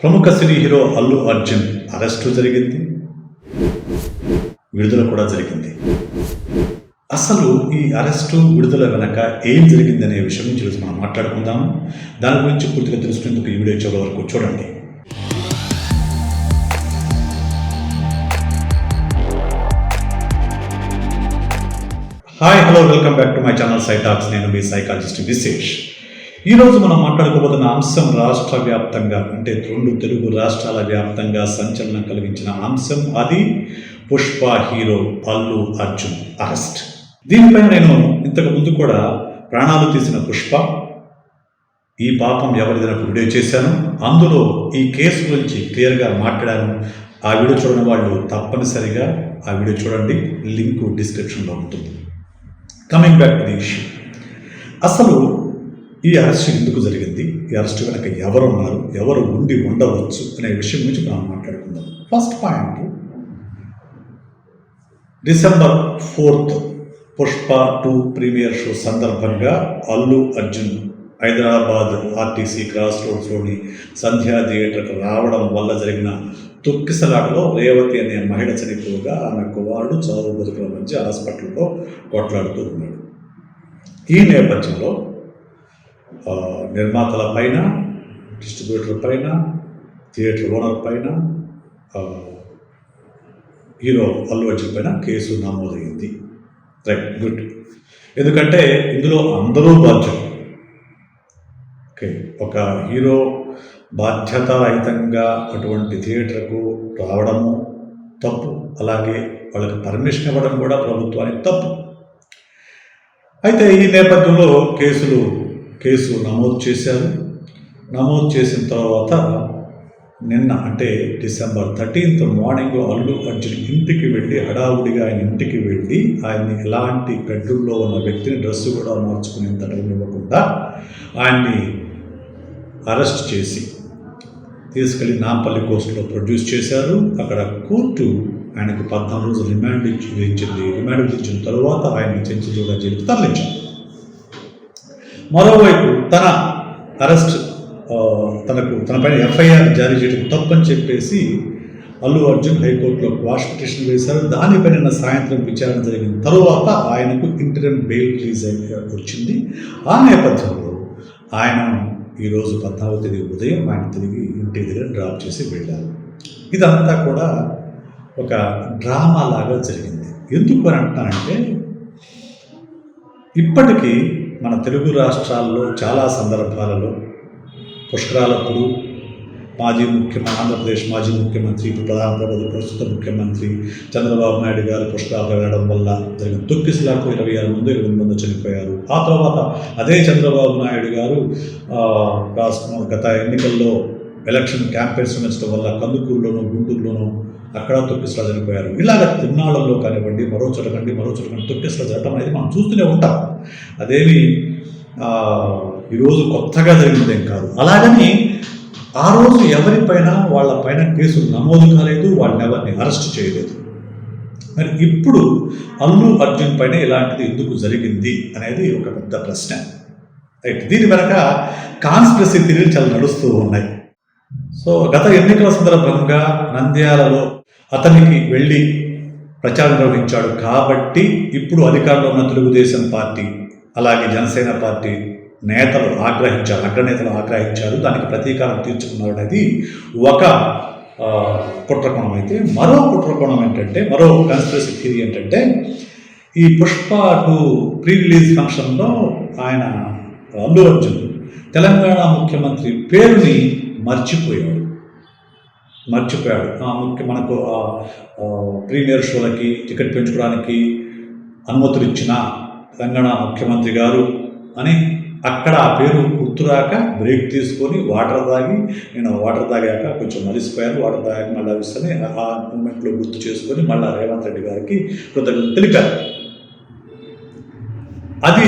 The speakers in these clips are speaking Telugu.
ప్రముఖ సినీ హీరో అల్లు అర్జున్ అరెస్టు జరిగింది. విడుదల కూడా జరిగింది. అసలు ఈ అరెస్టు విడుదల వెనక ఏం జరిగిందనే విషయం గురించి మనం మాట్లాడుకుందాము దాని గురించి పూర్తిగా తెలుసుకునేందుకు ఈ వీడియో చివరి వరకు చూడండి. Hi hello welcome back to my channel Psytalks నేను మీ సైకాలజిస్ట్ విశేష్. ఈరోజు మనం మాట్లాడుకోబోతున్న అంశం రాష్ట్ర వ్యాప్తంగా అంటే రెండు తెలుగు రాష్ట్రాల వ్యాప్తంగా సంచలనం కలిగించిన అంశం అది పుష్ప హీరో అల్లు అర్జున్ అరెస్ట్. దీనిపైన నేను ఇంతకు ముందు కూడా ప్రాణాలు తీసిన పుష్ప ఈ పాపం ఎవరిదైనా వీడియో చేశాను. అందులో ఈ కేసు గురించి క్లియర్గా మాట్లాడాను. ఆ వీడియో చూడని వాళ్ళు తప్పనిసరిగా ఆ వీడియో చూడండి. లింకు డిస్క్రిప్షన్లో ఉంటుంది. Coming back to the issue అసలు ఈ అరెస్ట్ ఎందుకు జరిగింది? ఈ అరెస్ట్ వెనక ఎవరున్నారు? ఎవరు ఉండి ఉండవచ్చు అనే విషయం గురించి మనం మాట్లాడుకుందాం. First point December fourth Pushpa two premiere show సందర్భంగా అల్లు అర్జున్ హైదరాబాద్ ఆర్టీసీ క్రాస్ రోడ్స్లోని సంధ్యా థియేటర్కి రావడం వల్ల జరిగిన తొక్కిసలాటలో రేవతి అనే మహిళ చనిపోగా ఆమె కుమారుడు చావు బతుకుల మధ్య హాస్పిటల్లో కొట్లాడుతూ ఉన్నాడు. ఈ నేపథ్యంలో నిర్మాతల పైన డిస్ట్రిబ్యూటర్ పైన థియేటర్ ఓనర్ పైన హీరో అల్లు అర్జున్ పైన కేసు నమోదైంది రైట్ గుడ్. ఎందుకంటే ఇందులో అందరూ బాధ్యులు. ఓకే ఒక హీరో బాధ్యతారహితంగా అటువంటి థియేటర్కు రావడము తప్పు. అలాగే వాళ్ళకి పర్మిషన్ ఇవ్వడం కూడా ప్రభుత్వానికి తప్పు. అయితే ఈ నేపథ్యంలో కేసులు కేసు నమోదు చేశారు. నమోదు చేసిన తర్వాత నిన్న అంటే December thirteenth morning Allu Arjun ఇంటికి వెళ్ళి హడావుడిగా ఆయన ఇంటికి వెళ్ళి ఆయన్ని ఎలాంటి బెడ్రూమ్లో ఉన్న వ్యక్తిని డ్రెస్ కూడా మార్చుకునేంత టైం ఇవ్వకుండా ఆయన్ని అరెస్ట్ చేసి తీసుకెళ్ళి నాంపల్లి కోర్టులో ప్రొడ్యూస్ చేశారు. అక్కడ కోర్టు ఆయనకు పద్నాలుగు రోజులు రిమాండ్ ఇచ్చి విధించింది రిమాండ్ విధించిన తర్వాత ఆయన్ని చెంచుజూడ జైలుకు తరలించారు. మరోవైపు తన అరెస్ట్ తనకు తనపైన ఎఫ్ఐఆర్ జారీ చేయడం తప్పని చెప్పేసి అల్లు అర్జున్ హైకోర్టులో క్వాష్ పిటిషన్ వేశారు. దానిపైన నిన్న సాయంత్రం విచారణ జరిగిన తరువాత ఆయనకు ఇంటర్ఎం బెయిల్ రిలీజ్ అయి వచ్చింది. ఆ నేపథ్యంలో ఆయన ఈరోజు పద్నాలుగు తేదీ ఉదయం ఆయన తిరిగి ఇంటి దగ్గర డ్రాప్ చేసి వెళ్ళారు. ఇదంతా కూడా ఒక డ్రామా లాగా జరిగింది. ఎందుకు అని అంటున్నానంటే ఇప్పటికీ మన తెలుగు రాష్ట్రాల్లో చాలా సందర్భాలలో పుష్కరాలప్పుడు మాజీ ముఖ్యమంత్రి ఆంధ్రప్రదేశ్ మాజీ ముఖ్యమంత్రి ఇప్పుడు ప్రధాన ప్రస్తుత ముఖ్యమంత్రి చంద్రబాబు నాయుడు గారు పుష్కరాలు వెళ్ళడం వల్ల జరిగిన తొక్కిసలాకు ఇరవై ఆరు మంది ఇరవై మంది చనిపోయారు. ఆ తర్వాత అదే చంద్రబాబు నాయుడు గారు గత ఎన్నికల్లో ఎలక్షన్ క్యాంపెయిన్స్ నిర్వహించడం వల్ల కందుకూరులోనూ గుంటూరులోనూ అక్కడ తొక్కిసలా చనిపోయారు ఇలాగ తిరునాళ్ళల్లో కానివ్వండి మరో చోట కండి మరో చోట కండి తొక్కిసలా జరగడం అనేది మనం చూస్తూనే ఉంటాం. అదేమి ఈరోజు కొత్తగా జరిగినదేం కాదు. అలాగని ఆ రోజు ఎవరిపైన వాళ్ళ పైన కేసులు నమోదు కాలేదు వాళ్ళని ఎవరిని అరెస్ట్ చేయలేదు. మరి ఇప్పుడు అల్లు అర్జున్ పైన ఇలాంటిది ఎందుకు జరిగింది అనేది ఒక పెద్ద ప్రశ్న. రైట్ దీని వెనక కాన్స్పిరసీ థిరీలు చాలా నడుస్తూ ఉన్నాయి. సో గత ఎన్నికల సందర్భంగా నంద్యాలలో అతనికి వెళ్ళి ప్రచారం నిర్వహించాడు. కాబట్టి ఇప్పుడు అధికారంలో ఉన్న తెలుగుదేశం పార్టీ అలాగే జనసేన పార్టీ నేతలు ఆగ్రహించారు అగ్రనేతలు ఆగ్రహించారు. దానికి ప్రతీకారం తీర్చుకున్నారు అనేది ఒక కుట్రకోణం అయితే. మరో కుట్రకోణం ఏంటంటే మరో కన్స్పిరసీ థియరీ ఏంటంటే ఈ పుష్ప టూ ప్రీ రిలీజ్ ఫంక్షన్లో ఆయన అల్లు అర్జున్ తెలంగాణ ముఖ్యమంత్రి పేరుని మర్చిపోయాడు. మర్చిపోయాడు. ముఖ్య మనకు ఆ, ప్రీమియర్ షోలకి టికెట్ పెంచుకోవడానికి అనుమతులు ఇచ్చిన తెలంగాణ ముఖ్యమంత్రి గారు అని అక్కడ ఆ పేరు గుర్తురాక బ్రేక్ తీసుకొని వాటర్ తాగి నేను వాటర్ తాగాక కొంచెం మలిసిపోయాను వాటర్ తాగాక మళ్ళీ అవిస్తేనే ఆ మూమెంట్లో గుర్తు చేసుకొని మళ్ళీ రేవంత్ రెడ్డి గారికి కృతజ్ఞతలు తెలిపారు. అది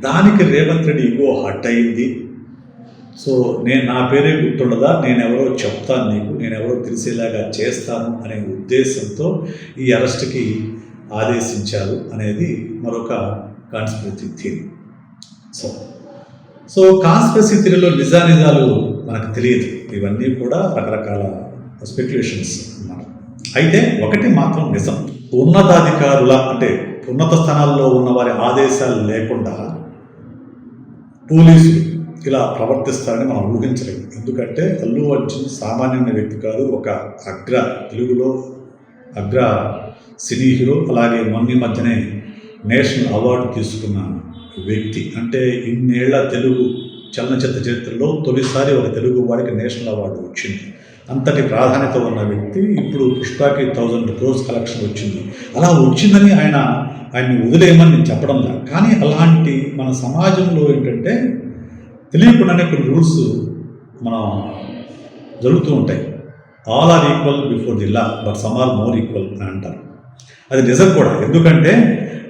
దానికి రేవంత్ రెడ్డి ఇగో హట్ అయింది సో నేను నా పేరే గుర్తుండదా? నేను ఎవరో చెప్తాను నీకు నేను ఎవరో తెలిసేలాగా చేస్తాను అనే ఉద్దేశంతో ఈ అరెస్ట్కి ఆదేశించారు అనేది మరొక conspiracy theory so so conspiracy థియరీలో నిజానిజాలు మనకు తెలియదు. ఇవన్నీ కూడా రకరకాల స్పెక్యులేషన్స్ అన్నమాట. అయితే ఒకటి మాత్రం నిజం. ఉన్నతాధికారుల అంటే ఉన్నత స్థానాల్లో ఉన్న వారి ఆదేశాలు లేకుండా పోలీసులు ఇలా ప్రవర్తిస్తారని మనం ఊహించలేము ఎందుకంటే అల్లు అర్జున్ సామాన్యమైన వ్యక్తి కాదు ఒక అగ్ర తెలుగులో అగ్ర సినీ హీరో అలాగే మొన్న మధ్యనే నేషనల్ అవార్డు తీసుకున్న వ్యక్తి. అంటే ఇన్నేళ్ళ తెలుగు చలనచిత్ర చరిత్రలో తొలిసారి ఒక తెలుగు వాడికి నేషనల్ అవార్డు వచ్చింది. అంతటి ప్రాధాన్యత ఉన్న వ్యక్తి ఇప్పుడు పుష్పకి థౌజండ్ క్రోర్స్ కలెక్షన్ వచ్చింది. అలా వచ్చిందని ఆయన ఆయన్ని వదిలేయమని నేను చెప్పడం లేదు. కానీ అలాంటి మన సమాజంలో ఏంటంటే తెలియకుండానే కొన్ని రూల్స్ మనం జరుగుతూ ఉంటాయి. All are equal before the law but some are more equal అని అంటారు. అది నిజం కూడా. ఎందుకంటే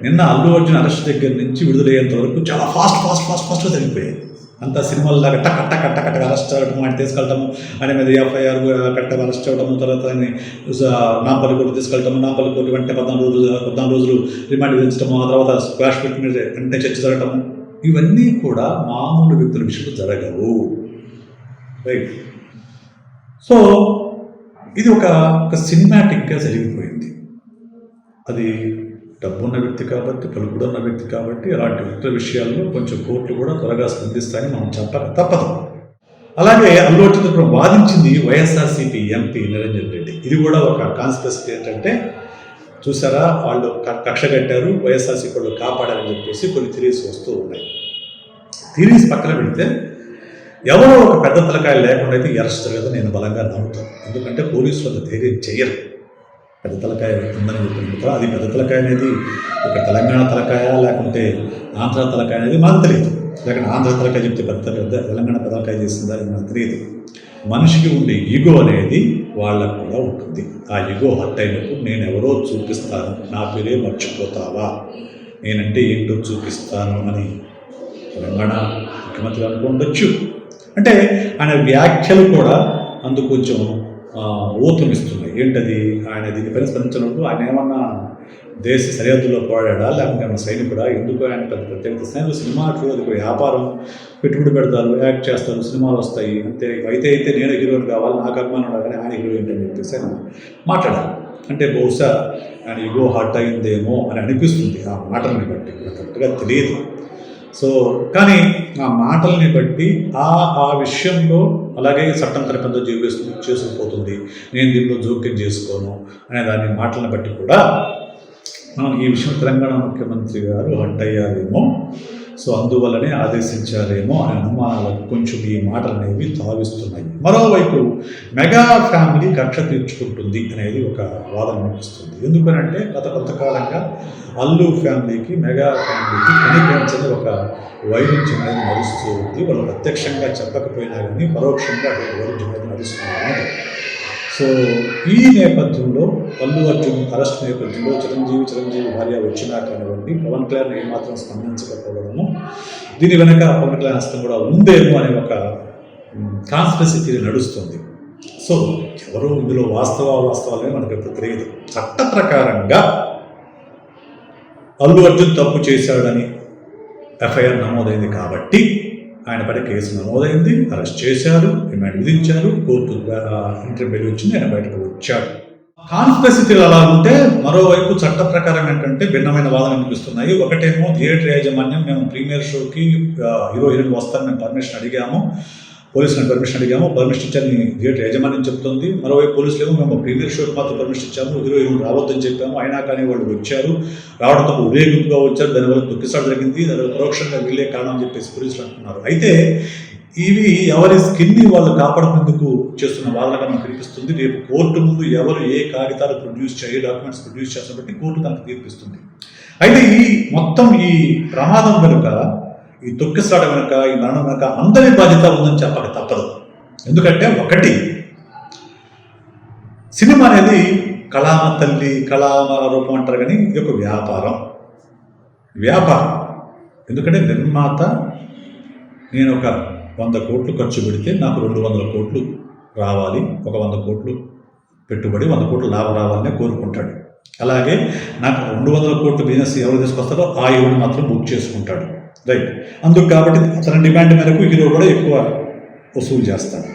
నిన్న అల్లు అర్జున్ అరెస్ట్ దగ్గర నుంచి విడుదలయ్యేంత వరకు చాలా ఫాస్ట్ ఫాస్ట్ ఫాస్ట్ ఫాస్ట్గా జరిగిపోయాయి అంత సినిమాల దాకా టక్ టక్ కట్ట టక్ అరెస్ట్ అవ్వడం ఆయన తీసుకెళ్ళటము ఆయన మీద ఎఫ్ఐఆర్ కరెక్ట్గా అరెస్ట్ అవ్వడం తర్వాత ఆయన నాంపల్లి కోర్టు తీసుకెళ్ళటము నాంపల్లి కోర్టు వెంటనే పద్నాలుగు రోజులు పద్నాలుగు రోజులు రిమాండ్ విధించడము ఆ తర్వాత క్వాష్ పెట్టి మీద వెంటనే చర్చ జరగటము ఇవన్నీ కూడా మామూలు వ్యక్తుల విషయంలో జరగవు. రైట్ సో ఇది ఒక ఒక సినిమాటిక్గా జరిగిపోయింది. అది డబ్బున్న వ్యక్తి కాబట్టి పలుకుడున్న వ్యక్తి కాబట్టి అలాంటి వ్యక్తుల విషయాల్లో కొంచెం కోర్టులు కూడా త్వరగా స్పందిస్తాయని మనం చెప్పక తప్పదు. అలాగే అల్లు వాదించింది వైఎస్ఆర్సీపీ ఎంపీ నిరంజన్ రెడ్డి. ఇది కూడా ఒక కాన్స్పిరసీ ఏంటంటే చూసారా? వాళ్ళు క- కక్ష కట్టారు వైఎస్ఆర్సీ వాళ్ళు కాపాడారని చెప్పేసి కొన్ని థిరీస్ వస్తూ ఉన్నాయి. థిరీస్ పక్కన పెడితే ఎవరో ఒక పెద్ద తలకాయ లేకుండా అయితే అరెస్ట్ లేదో నేను బలంగా నమ్ముతాను. ఎందుకంటే పోలీసులు అంత ధైర్యం చెయ్యరు పెద్ద తలకాయ ఉందని చెప్పినప్పుడు అది పెద్ద తలకాయ అనేది ఒక తెలంగాణ తలకాయ లేకుంటే ఆంధ్ర తలకాయ అనేది మాకు తెలియదు. లేకుంటే ఆంధ్ర తలకాయ చెప్తే పెద్ద పెద్ద తెలంగాణ పెద్ద తలకాయ చేసిందా అని నాకు తెలియదు. మనిషికి ఉండే ఈగో అనేది వాళ్ళకు కూడా ఉంటుంది. ఆ ఈగో హట్ అయినప్పుడు నేను ఎవరో చూపిస్తాను. నా పేరే మర్చిపోతావా? నేనంటే ఏంటో చూపిస్తాను అని తెలంగాణ ముఖ్యమంత్రి అనుకుండొచ్చు అంటే ఆయన వ్యాఖ్యలు కూడా అందుకు కొంచెం ఆ, ఊతమిస్తున్నాయి. ఏంటది? ఆయన దీనిపైన స్పందించినప్పుడు ఆయన ఏమన్నా దేశ సరిహద్దుల్లో పోరాడా లేకపోతే ఏమన్నా సైనికుడా? ఎందుకు ఆయన పెద్ద ప్రత్యేకత? సైనికులు సినిమా ట్రూ అది ఒక వ్యాపారం పెట్టుబడి పెడతారు యాక్ట్ చేస్తారు సినిమాలు వస్తాయి. అంతే. అయితే అయితే నేను హీరోని కావాలి నాకు అభిమానం కానీ ఆయన హీరో ఏంటని చెప్పేసి ఆయన మాట్లాడాలి. అంటే బహుశా ఆయన ఇగో హార్ట్ అయిందేమో అని అనిపిస్తుంది. ఆ మాటలను బట్టి. నాకు కరెక్ట్గా తెలియదు. సో కానీ ఆ మాటల్ని బట్టి ఆ ఆ విషయంలో అలాగే చట్టం తన పెద్ద చేసుకుపోతుంది నేను దీంట్లో జోక్యం చేసుకోను అనే దాని మాటలను బట్టి కూడా మనం ఈ విషయం తెలంగాణ ముఖ్యమంత్రి గారు హట్ అయ్యారేమో. సో అందువల్లనే ఆదేశించారేమో అనే అనుమానాలకు కొంచెం ఈ మాటలు అనేవి తావిస్తున్నాయి. మరోవైపు మెగా ఫ్యామిలీ కక్ష తీర్చుకుంటుంది అనేది ఒక వాదన వినిపిస్తుంది. ఎందుకనంటే గత కొంతకాలంగా అల్లు ఫ్యామిలీకి మెగా ఫ్యామిలీకి కనిపించని ఒక వైరుధ్యం అనేది నడుస్తూ ఉంది. వాళ్ళు ప్రత్యక్షంగా చెప్పకపోయినా కానీ పరోక్షంగా అటువంటి వైరుధ్యం అనేది నడుస్తున్నారు సో ఈ నేపథ్యంలో అల్లు అర్జున్ అరెస్ట్ నేపథ్యంలో చిరంజీవి చిరంజీవి భార్య వచ్చినా కానివ్వండి పవన్ కళ్యాణ్ ఏమాత్రం స్పందించకపోవడము దీని వెనక పవన్ కళ్యాణ్ హస్తం కూడా ఉందేమో అనే ఒక కాన్స్పిరసీ థియరీ నడుస్తుంది. సో ఎవరు ఇందులో వాస్తవ వాస్తవాలనే మనకు ఇప్పుడు తెలియదు. చట్ట ప్రకారంగా అల్లు అర్జున్ తప్పు చేశాడని ఎఫ్ఐఆర్ నమోదైంది కాబట్టి ఆయన పైన కేసు నమోదైంది అరెస్ట్ చేశారు రిమాండ్ విధించారు కోర్టు ఇంటర్ వచ్చింది ఆయన బయటకు వచ్చాడు. కాన్స్పరసిటీలు అలా ఉంటే మరోవైపు చట్ట ప్రకారం ఏంటంటే భిన్నమైన వాదనలు వినిపిస్తున్నాయి ఒకటేమో థియేటర్ యాజమాన్యం మేము ప్రీమియర్ షోకి హీరో హీరోయిన్ వస్తారని మేము పర్మిషన్ అడిగాము. పోలీసులను పర్మిషన్ అడిగాము. పర్మిషన్ ఇచ్చారని థియేటర్ యాజమాన్యం చెప్తుంది. మరోవైపు పోలీసులు ఏమో మేము ప్రీమియర్ షోకి మాత్రం పర్మిషన్ ఇచ్చాము. హీరో హీరోయిన్ రావద్దని చెప్పాము. అయినా కానీ వాళ్ళు వచ్చారు. రావడంతో ఊరేగింపుగా వచ్చారు. దానివల్ల తొక్కిసాడు జరిగింది. దానివల్ల పరోక్షంగా వీళ్ళే కారణం చెప్పేసి పోలీసులు అంటున్నారు. అయితే ఇవి ఎవరి స్కిన్ని వాళ్ళు కాపాడుకునేందుకు చేస్తున్న వాదనగా మనకు కనిపిస్తుంది. రేపు కోర్టు ముందు ఎవరు ఏ కాగితాలు ప్రొడ్యూస్ చేయ డాక్యుమెంట్స్ ప్రొడ్యూస్ చేస్తారో బట్టి కోర్టు దానికి తీర్పిస్తుంది. అయితే ఈ మొత్తం ఈ ప్రమాదం కనుక ఈ దుఃఖిస్తాడు వెనుక ఈ మరణం వెనక అందరి బాధ్యత ఉందని చెప్పక తప్పదు. ఎందుకంటే ఒకటి సినిమా అనేది కళామ తల్లి కళామ రూపం అంటారు కానీ ఇది ఒక వ్యాపారం. వ్యాపారం. ఎందుకంటే నిర్మాత నేను ఒక వంద కోట్లు ఖర్చు పెడితే నాకు రెండు వందల కోట్లు రావాలి ఒక వంద కోట్లు పెట్టుబడి వంద కోట్లు లాభం రావాలని కోరుకుంటాడు. అలాగే నాకు రెండు వందల కోట్లు బిజినెస్ ఎవరు తీసుకొస్తారో ఆ ఈవెంట్ మాత్రం బుక్ చేసుకుంటాడు. రైట్ అందుకు కాబట్టి అతని డిమాండ్ మేరకు హీరో కూడా ఎక్కువ వసూలు చేస్తాడు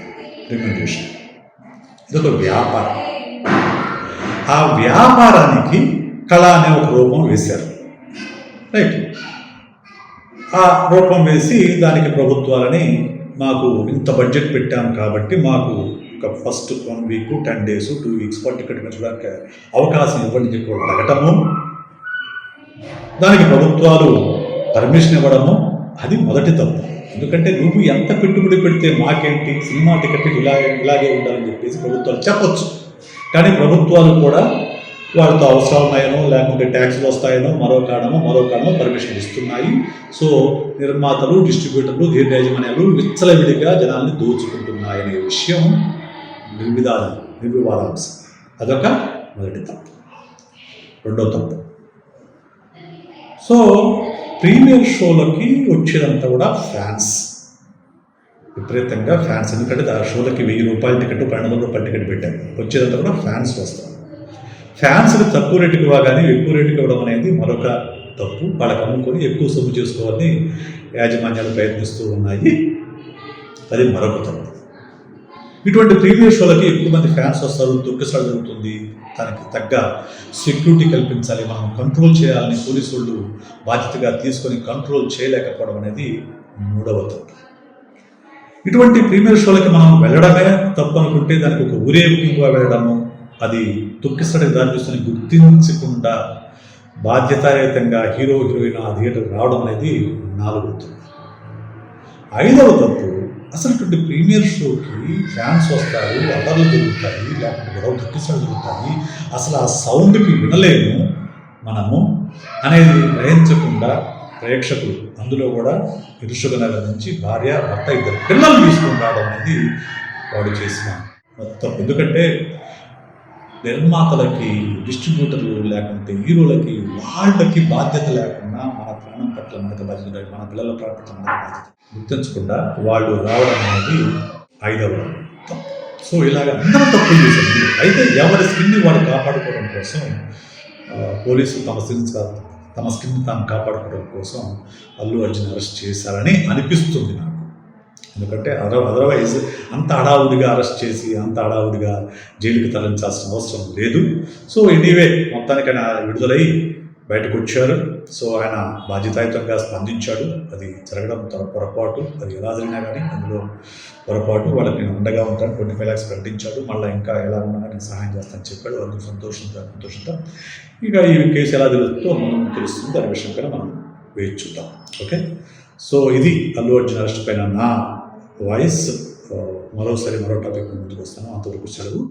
రెమ్యూనరేషన్ ఇదొక వ్యాపారం. ఆ వ్యాపారానికి కళ అనే ఒక రూపం వేశారు. రైట్ ఆ రూపం వేసి దానికి ప్రభుత్వాలని మాకు ఇంత బడ్జెట్ పెట్టాం కాబట్టి మాకు ఒక first one week ten days two weeks పాటు టికెట్ పెంచడానికి అవకాశం ఇవ్వండి చెప్పి అడగటము. దానికి ప్రభుత్వాలు పర్మిషన్ ఇవ్వడము అది మొదటి తప్పు. ఎందుకంటే నువ్వు ఎంత పెట్టుబడి పెడితే మాకేంటి సినిమా టికెట్ ఇలా ఇలాగే ఉండాలని చెప్పేసి ప్రభుత్వాలు చెప్పొచ్చు. కానీ ప్రభుత్వాలు కూడా వాళ్ళతో అవసరం లేకుంటే ట్యాక్స్లు వస్తాయనో మరో కారణమో మరో కారణమో పర్మిషన్ ఇస్తున్నాయి. సో నిర్మాతలు డిస్ట్రిబ్యూటర్లు దీర్ఘ యాజమాన్యాలు విచ్చలవిడిగా జనాల్ని దోచుకుంటున్నాయనే విషయం నిర్విధాన నిర్వివాదాంశం అదొక మొదటి తప్పు. రెండో తప్పు. సో ప్రీమియర్ షోలకి వచ్చేదంతా కూడా ఫ్యాన్స్. విపరీతంగా ఫ్యాన్స్. ఎందుకంటే ఆ షోలకి వెయ్యి రూపాయల టికెట్ పన్నెండు వందల రూపాయల టికెట్ పెట్టారు. వచ్చేదంతా కూడా ఫ్యాన్స్ వస్తారు. ఫ్యాన్స్ని తక్కువ రేటుకి ఇవ్వగానే ఎక్కువ రేటుకి ఇవ్వడం అనేది మరొక తప్పు. వాళ్ళకి అమ్ముకొని ఎక్కువ సొమ్ము చేసుకోవాలని యాజమాన్యాలు ప్రయత్నిస్తూ ఉన్నాయి. అది మరొక తప్పు. ఇటువంటి ప్రీమియర్ షోలకి ఎక్కువ మంది ఫ్యాన్స్ వస్తారు తొక్కిసలాట జరుగుతుంది. దానికి తగ్గ సెక్యూరిటీ కల్పించాలి మనం కంట్రోల్ చేయాలని పోలీసు వాళ్ళు బాధ్యతగా తీసుకొని కంట్రోల్ చేయలేకపోవడం అనేది మూడవ తప్పు. ఇటువంటి ప్రీమియర్ షోలకి మనం వెళ్ళడమే తప్పు అనుకుంటే దానికి ఒక ఊరేగింపుగా వెళ్ళడము అది తొక్కిసడికి దారిపిస్తుంది గుర్తించకుండా బాధ్యతారహితంగా హీరో హీరోయిన్ ఆ థియేటర్ రావడం అనేది నాలుగు తప్పు. ఐదవ తప్పు అసలు ఇటువంటి ప్రీమియర్ షోకి ఫ్యాన్స్ వస్తారు అల్లర్లు జరుగుతాయి లేకపోతే గొడవ తొక్కిసలు జరుగుతాయి. అసలు ఆ సౌండ్కి వినలేము మనము అనేది గ్రహించకుండా ప్రేక్షకులు అందులో కూడా ఇరుషుగ నుంచి భార్య భర్త ఇద్దరు పిల్లలు తీసుకుని రావడం అనేది వాడు చేసిన మొత్తం. ఎందుకంటే నిర్మాతలకి డిస్ట్రిబ్యూటర్లు లేకుంటే హీరోలకి వాళ్ళకి బాధ్యత లేకుండా మన ప్రాణం పట్ల మనకు బాధ్యత మన పిల్లల ప్రాణం పట్ల మనకు బాధ్యత గుర్తించకుండా వాళ్ళు రావడం అనేది ఐదవ సో ఇలాగ అందరూ తప్పులు చేశారు. అయితే ఎవరి స్కిన్ని వాడు కాపాడుకోవడం కోసం పోలీసులు తమ స్కిన్ తమ స్కిన్ తాను కాపాడుకోవడం కోసం అల్లు అర్జున్ అరెస్ట్ చేశారని అనిపిస్తుంది నాకు. ఎందుకంటే అదర్ అదర్వైజ్ అంత హడావుడిగా అరెస్ట్ చేసి అంత హడావుడిగా జైలుకి తరలించాల్సిన అవసరం లేదు. సో ఎనీవే మొత్తానికైనా విడుదలై బయటకు వచ్చారు. సో ఆయన బాధ్యతాయుతంగా స్పందించాడు. అది జరగడం తన పొరపాటు. అది ఎలా జరిగినా కానీ అందులో పొరపాటు. వాళ్ళకి నేను అండగా ఉంటాను. ట్వంటీ ఫైవ్ ల్యాక్స్ ప్రకటించాడు మళ్ళీ ఇంకా ఎలా ఉన్నా నేను సహాయం చేస్తానని చెప్పాడు. అందుకు సంతోషంతో సంతోషంతో ఇక ఈ కేసు ఎలా జరుగుతుందో మనం తెలుస్తుంది. దాని విషయం కన్నా మనం వేచి చూద్దాం. ఓకే? సో ఇది అల్లు అర్జున్ అరెస్ట్ పైన నా వాయిస్. మరోసారి మరో టాపిక్ ముందుకు వస్తాను. అంతవరకు సెలవు.